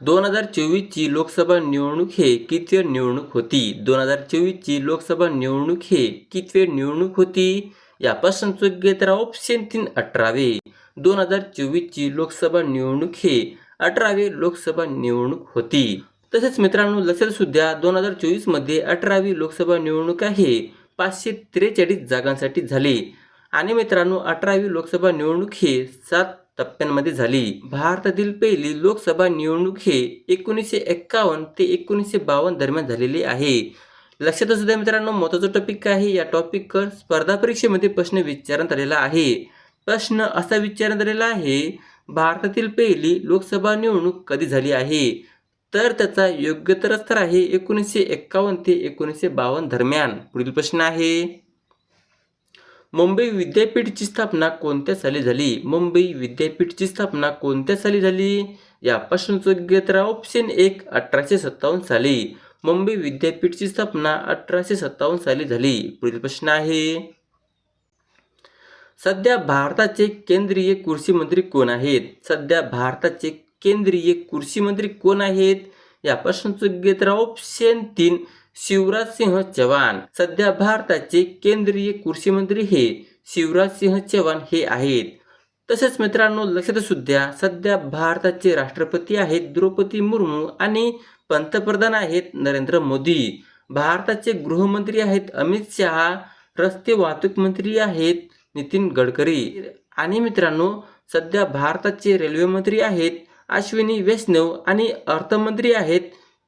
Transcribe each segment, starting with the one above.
दोन हजार चोवीसची लोकसभा निवडणूक हे कितवे निवडणूक होती? दोन हजार चोवीसची लोकसभा निवडणूक हे कितवे निवडणूक होती? या घेत राहा ऑप्शन तीन अठरावे. दोन हजार चोवीसची लोकसभा निवडणूक हे अठरावे लोकसभा निवडणूक होती. तसेच मित्रांनो लक्षात सुद्धा दोन हजार चोवीसमध्ये अठरावी लोकसभा निवडणूक आहे. पाचशे त्रेचाळीस जागांसाठी झाली. आणि मित्रांनो अठरावी लोकसभा निवडणूक हे सात टप्प्यांमध्ये झाली. भारतातील पहिली लोकसभा निवडणूक हे एकोणीसशे एक्कावन्न ते एकोणीसशे बावन्न दरम्यान झालेली आहे. लक्षात असू द्या मित्रांनो महत्त्वाचा टॉपिक काय आहे? या टॉपिकवर स्पर्धा परीक्षेमध्ये प्रश्न विचारण्यात आलेला आहे. प्रश्न असा विचारण्यात आलेला आहे भारतातील पहिली लोकसभा निवडणूक कधी झाली आहे? तर त्याचा योग्य तर आहे एकोणीसशे एक्कावन्न ते एकोणीसशे बावन्न दरम्यान. पुढील प्रश्न आहे. मुंबई विद्यापीठची स्थापना कोणत्या साली झाली? मुंबई विद्यापीठची स्थापना कोणत्या साली झाली? यापासून योग्य तर ऑप्शन एक अठराशे सत्तावन्न साली. मुंबई विद्यापीठची स्थापना अठराशे सत्तावन्न साली झाली. पुढील प्रश्न आहे. सध्या भारताचे केंद्रीय कृषी मंत्री कोण आहेत? सध्या भारताचे केंद्रीय कृषी मंत्री कोण आहेत? यापासून योग्य तर ऑप्शन तीन शिवराज सिंह चव्हाण. सध्या भारताचे केंद्रीय कृषी मंत्री हे शिवराज सिंह चव्हाण हे आहेत. तसेच मित्रांनो लक्षात सुद्धा सध्या भारताचे राष्ट्रपती आहेत द्रौपदी मुर्मू आणि पंतप्रधान आहेत नरेंद्र मोदी. भारताचे गृहमंत्री आहेत अमित शहा रस्ते वाहतूक मंत्री आहेत नितीन गडकरी. आणि मित्रांनो सध्या भारताचे रेल्वे मंत्री आहेत अश्विनी वैष्णव आणि अर्थमंत्री आहेत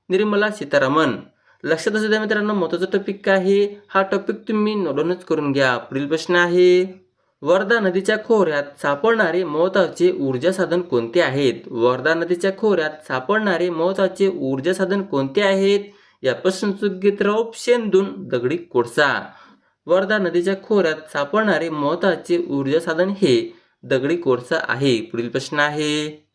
निर्मला सीतारामन. लक्षात असू द्या मित्रांनो महत्त्वाचा टॉपिक काय आहे? हा टॉपिक तुम्ही नोंदवणच करून घ्या. पुढील प्रश्न आहे वर्धा नदीच्या खोऱ्यात सापडणारे महत्त्वाचे ऊर्जा साधन कोणते आहेत? वर्धा नदीच्या खोऱ्यात सापडणारे महत्त्वाचे ऊर्जा साधन कोणते आहेत? यापासून चुकीत ऑप्शन दोन दगडी कोळसा. वर्धा नदीच्या खोऱ्यात सापडणारे महत्त्वाचे ऊर्जा साधन हे दगडी कोळसा आहे. पुढील प्रश्न आहे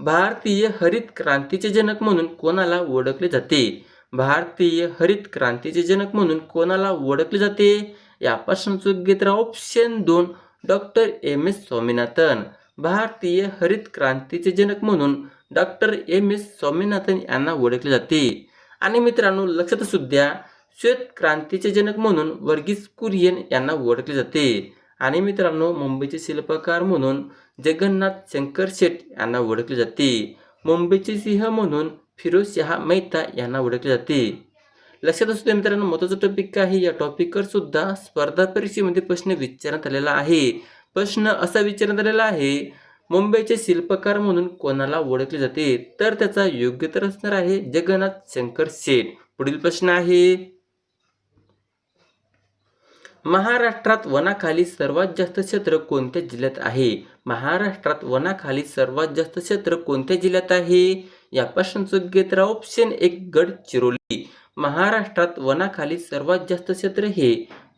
भारतीय हरित क्रांतीचे जनक म्हणून कोणाला ओळखले जाते? भारतीय हरित क्रांतीचे जनक म्हणून कोणाला ओळखले जाते? यापासून चूक तर ऑप्शन दोन. Doctor M S Swaminathan. भारतीय हरित क्रांतीचे जनक म्हणून डॉक्टर एम एस स्वामीनाथन यांना ओळखले जाते. आणि मित्रांनो लक्षात सुद्धा श्वेत क्रांतीचे जनक म्हणून वर्गीस कुरियन यांना ओळखले जाते. आणि मित्रांनो मुंबईचे शिल्पकार म्हणून जगन्नाथ शंकर शेठ यांना ओळखले जाते. मुंबईचे सिंह म्हणून फिरोज शहा मेहता यांना ओळखले जाते. लक्षात असू द्या मित्रांनो महत्त्वाचा टॉपिक आहे? या टॉपिकवर सुद्धा स्पर्धा परीक्षेमध्ये प्रश्न विचारण्यात आलेला आहे. प्रश्न असा विचारण्यात आलेला आहे मुंबईचे शिल्पकार म्हणून कोणाला ओळखले जाते? तर त्याचा योग्य तर असणार आहे जगन्नाथ शंकर शेठ. पुढील प्रश्न आहे. महाराष्ट्रात वनाखाली सर्वात जास्त क्षेत्र कोणत्या जिल्ह्यात आहे? महाराष्ट्रात वनाखाली सर्वात जास्त क्षेत्र कोणत्या जिल्ह्यात आहे? यापासून योग्य तर ऑप्शन एक गडचिरोली महाराष्ट्रात वनाखाली सर्वात जास्त क्षेत्र हे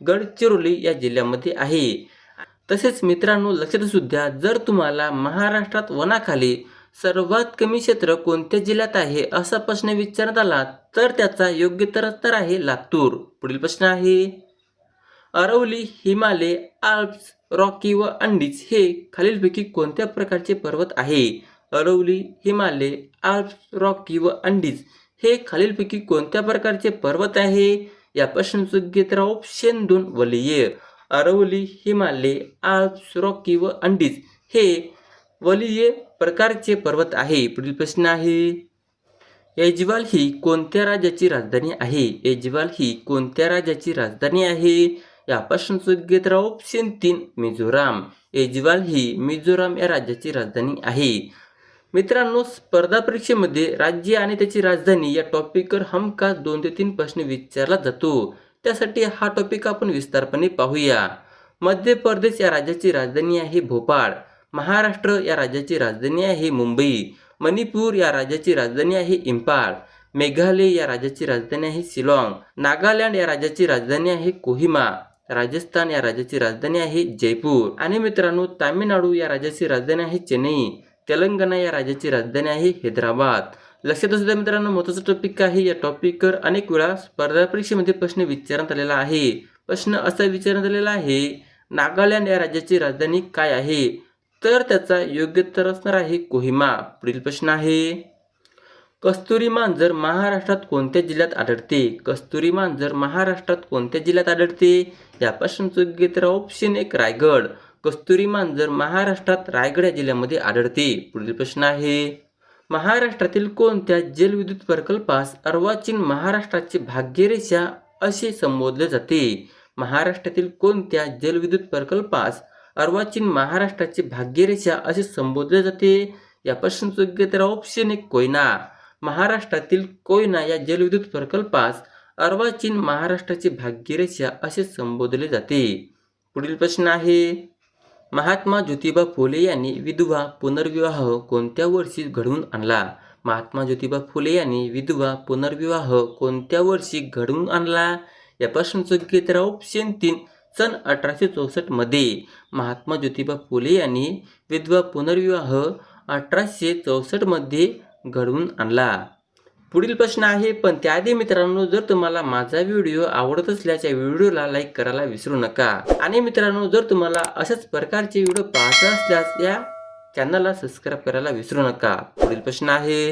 गडचिरोली या जिल्ह्यामध्ये आहे. तसेच मित्रांनो लक्षात सुद्धा जर तुम्हाला महाराष्ट्रात वनाखाली सर्वात कमी क्षेत्र कोणत्या जिल्ह्यात आहे असा प्रश्न विचारण्यात आला तर त्याचा योग्य तर उत्तर आहे लातूर. पुढील प्रश्न आहे अरवली हिमालय आल्प्स रॉकी व अंडीज हे खालीलपैकी कोणत्या प्रकारचे पर्वत आहे? अरवली हिमालय आल्प्स रॉकी व अंडीज हे खालीलपैकी कोणत्या प्रकारचे पर्वत आहे? या योग्य तर ऑप्शन दोन वलीय. अरवली हिमालय आल्प्स रॉकी व अंडीज हे वलीय प्रकारचे पर्वत आहे. पुढील प्रश्न आहे एजवाल ही कोणत्या राज्याची राजधानी आहे? एजवाल ही कोणत्या राज्याची राजधानी आहे? यापासून योग्य तर ऑप्शन तीन मिझोराम. एजवाल ही मिझोराम या राज्याची राजधानी आहे. मित्रांनो स्पर्धा परीक्षेमध्ये राज्य आणि त्याची राजधानी या टॉपिकवर हमखास दोन ते तीन प्रश्न विचारला जातो. त्यासाठी हा टॉपिक आपण विस्तारपणे पाहूया. मध्य प्रदेश या राज्याची राजधानी आहे भोपाळ. महाराष्ट्र या राज्याची राजधानी आहे मुंबई. मणिपूर या राज्याची राजधानी आहे इम्फाळ मेघालय या राज्याची राजधानी आहे शिलाँग. नागालँड या राज्याची राजधानी आहे कोहिमा. राजस्थान या राज्याची राजधानी आहे जयपूर. आणि मित्रांनो तामिळनाडू या राज्याची राजधानी आहे चेन्नई. तेलंगणा या राज्याची राजधानी आहे हैदराबाद. लक्षात असू द्या मित्रांनो महत्त्वाचा टॉपिक आहे? या टॉपिकवर अनेक वेळा स्पर्धा परीक्षेमध्ये प्रश्न विचारण्यात आलेला आहे. प्रश्न असा विचारण्यात आलेला आहे नागालँड या राज्याची राजधानी काय आहे? तर त्याचा योग्य उत्तर असणार आहे कोहिमा. पुढील प्रश्न आहे कस्तुरी मांजर महाराष्ट्रात कोणत्या जिल्ह्यात आढळते? कस्तुरी मांजर महाराष्ट्रात कोणत्या जिल्ह्यात आढळते? या प्रश्नाचं योग्य तर ऑप्शन एक रायगड. कस्तुरी मांजर महाराष्ट्रात रायगड या जिल्ह्यामध्ये आढळते. पुढील प्रश्न आहे महाराष्ट्रातील कोणत्या जलविद्युत प्रकल्पास अर्वाचीन महाराष्ट्राची भाग्यरेषा असे संबोधले जाते? महाराष्ट्रातील कोणत्या जलविद्युत प्रकल्पास अर्वाचीन महाराष्ट्राची भाग्यरेषा असे संबोधले जाते? या प्रश्नाचं योग्य तर ऑप्शन एक कोयना. महाराष्ट्रातील कोयना या जलविद्युत प्रकल्पास अर्वाचीन महाराष्ट्राची भाग्यरेषा असे संबोधले जाते. पुढील प्रश्न आहे महात्मा ज्योतिबा फुले यांनी विधवा पुनर्विवाह कोणत्या वर्षी घडवून आणला? महात्मा ज्योतिबा फुले यांनी विधवा पुनर्विवाह कोणत्या वर्षी घडवून आणला? या प्रश्नाचं तर ऑप्शन तीन सन अठराशे चौसष्टमध्ये महात्मा ज्योतिबा फुले यांनी विधवा पुनर्विवाह अठराशे चौसष्टमध्ये घडवून आणला. पुढील प्रश्न आहे पण त्याआधी मित्रांनो जर तुम्हाला माझा व्हिडिओ आवडत असल्याच्या व्हिडिओला लाईक करायला विसरू नका. आणि मित्रांनो जर तुम्हाला अशाच प्रकारचे व्हिडिओ पाहता असल्यास या चॅनलला सबस्क्राईब करायला विसरू नका. पुढील प्रश्न आहे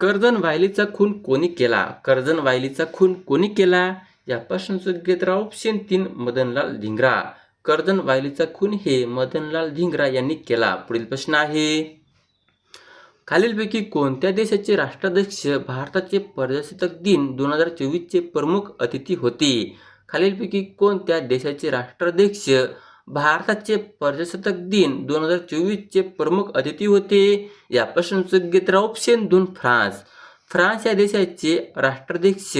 कर्जन वायलीचा खून कोणी केला? कर्जन वायलीचा खून कोणी केला? या योग्य तर ऑप्शन तीन मदनलाल धिंगरा. कर्जन वायलीचा खून हे मदनलाल धिंगरा यांनी केला. पुढील प्रश्न आहे खालीलपैकी कोणत्या देशाचे राष्ट्राध्यक्ष भारताचे प्रजासत्ताक दिन दोन हजार चोवीसचे प्रमुख अतिथी होते? खालीलपैकी कोणत्या देशाचे राष्ट्राध्यक्ष भारताचे प्रजासत्ताक दिन दोन हजार चोवीसचे प्रमुख अतिथी होते? या योग्य तर ऑप्शन दोन फ्रान्स. फ्रान्स या देशाचे राष्ट्राध्यक्ष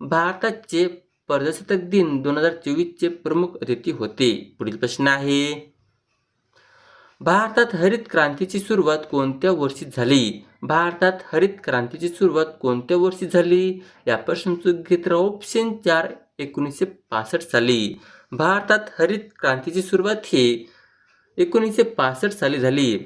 भारताचे प्रजासत्ताक दिन दोन हजार चोवीसचे प्रमुख अतिथी होते. पुढील प्रश्न आहे. भारतात हरित क्रांतीची सुरुवात कोणत्या वर्षी झाली? भारतात हरित क्रांतीची सुरुवात कोणत्या वर्षी झाली? या प्रश्नाचं घेत ऑप्शन चार एकोणीसशे पासष्ट साली. भारतात हरित क्रांतीची सुरुवात ही एकोणीसशे पासष्ट साली झाली.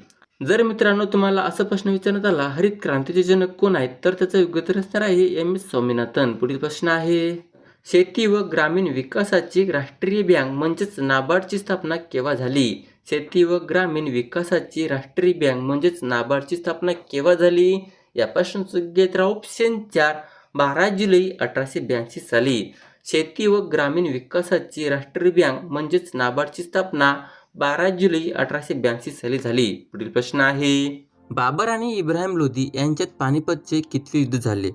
जर मित्रांनो तुम्हाला असा प्रश्न विचारण्यात आला हरित क्रांतीचे जनक कोण आहेत? तर त्याचं योग्य असणार आहे एम. एस. स्वामीनाथन. पुढील प्रश्न आहे शेती व ग्रामीण विकासाची राष्ट्रीय बँक म्हणजेच नाबार्डची स्थापना केव्हा झाली? शेती व ग्रामीण विकासाची राष्ट्रीय बँक म्हणजेच नाबार्डची स्थापना केव्हा झाली? यापासून घेत ऑप्शन चार बारा जुलै अठराशे ब्याऐंशी साली. शेती व ग्रामीण विकासाची राष्ट्रीय बँक म्हणजेच नाबार्डची स्थापना बारा जुलै अठराशे ब्याऐंशी साली झाली. पुढील प्रश्न आहे बाबर आणि इब्राहिम लोधी यांच्यात पानिपतचे कितवे युद्ध झाले?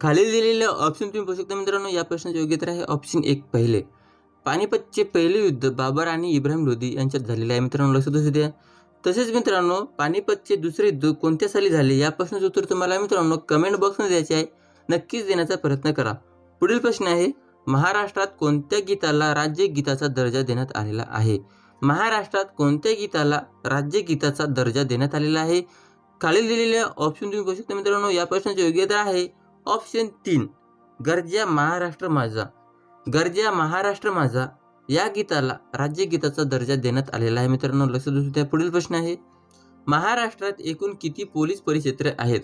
खाली दिलेले ऑप्शन तुम्ही बघू शकता मित्रांनो या प्रश्नाचे योग्य तर आहे ऑप्शन एक पहिले. पानिपतचे पहिले युद्ध बाबर आणि इब्राहिम लोधी यांच्यात झालेले आहे. मित्रांनो लक्षात असू द्या. तसेच मित्रांनो पानिपतचे दुसरे युद्ध कोणत्या साली झाले या प्रश्नाचं उत्तर तुम्हाला मित्रांनो कमेंट बॉक्समध्ये द्यायचे आहे. नक्कीच देण्याचा प्रयत्न करा. पुढील प्रश्न आहे महाराष्ट्रात कोणत्या गीताला राज्य गीताचा दर्जा देण्यात आलेला आहे? महाराष्ट्रात कोणत्या गीताला राज्य गीताचा दर्जा देण्यात आलेला आहे? खालील दिलेल्या ऑप्शन तुम्ही बघू शकता मित्रांनो. या प्रश्नाची योग्यता आहे ऑप्शन तीन गरजा महाराष्ट्र माझा. गरजा महाराष्ट्र माझा. या गीताला राज्यगीताचा दर्जा देण्यात आलेला आहे मित्रांनो. लक्ष असू द्या पुढील प्रश्न आहे. महाराष्ट्रात एकूण किती पोलीस परिक्षेत्रे आहेत?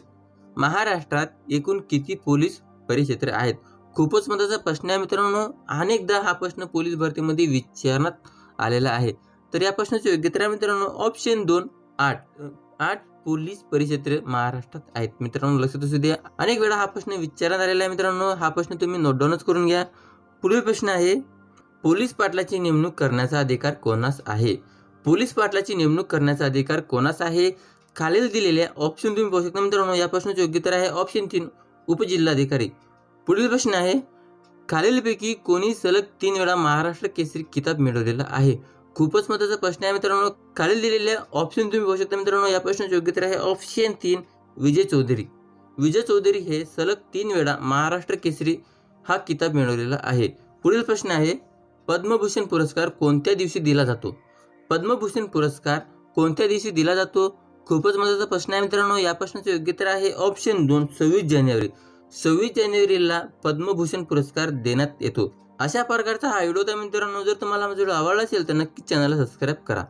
महाराष्ट्रात एकूण किती पोलीस परिक्षेत्रे आहेत? खूपच महत्त्वाचा प्रश्न आहे मित्रांनो. अनेकदा हा प्रश्न पोलीस भरतीमध्ये विचारण्यात आलेला आहे. तर या प्रश्नाची योग्यता आहे मित्रांनो. ऑप्शन दोन आठ. आठ पोलीस परिक्षेत्रे महाराष्ट्रात आहेत. मित्रांनो लक्षात असू द्या अनेक वेळा हा प्रश्न विचारण्यात आलेला आहे मित्रांनो. हा प्रश्न तुम्ही नोट डाऊनच करून घ्या. पुढील प्रश्न आहे पोलीस पाटलाची नेमणूक करण्याचा अधिकार कोणास आहे? पोलीस पाटलाची नेमणूक करण्याचा अधिकार कोणास आहे? खालील दिलेल्या ऑप्शन तुम्ही पाहू शकता. मित्रांनो या प्रश्नाचे योग्य तर आहे ऑप्शन तीन उपजिल्हाधिकारी. पुढील प्रश्न आहे खालीलपैकी कोणी सलग तीन वेळा महाराष्ट्र केसरी किताब मिळवलेला आहे? खूपच महत्त्वाचा प्रश्न आहे मित्रांनो. खालील दिलेल्या ऑप्शन तुम्ही पाहू शकता. मित्रांनो या प्रश्नाचे योग्य तर आहे ऑप्शन तीन विजय चौधरी. विजय चौधरी हे सलग तीन वेळा महाराष्ट्र केसरी हा किताब मिळवलेला आहे. पुढील प्रश्न आहे पद्मभूषण पुरस्कार कोणत्या दिवशी दिला जातो? पद्मभूषण पुरस्कार कोणत्या दिवशी दिला जातो? खूपच महत्त्वाचा प्रश्न आहे मित्रांनो. या प्रश्नाचं योग्य तर आहे ऑप्शन दोन सव्वीस जानेवारी. सव्वीस जानेवारीला पद्मभूषण पुरस्कार देण्यात येतो. अशा प्रकारचा हा व्हिडिओ होता मित्रांनो. जर तुम्हाला माझा व्हिडिओ आवडला असेल तर नक्की चॅनलला सबस्क्राईब करा.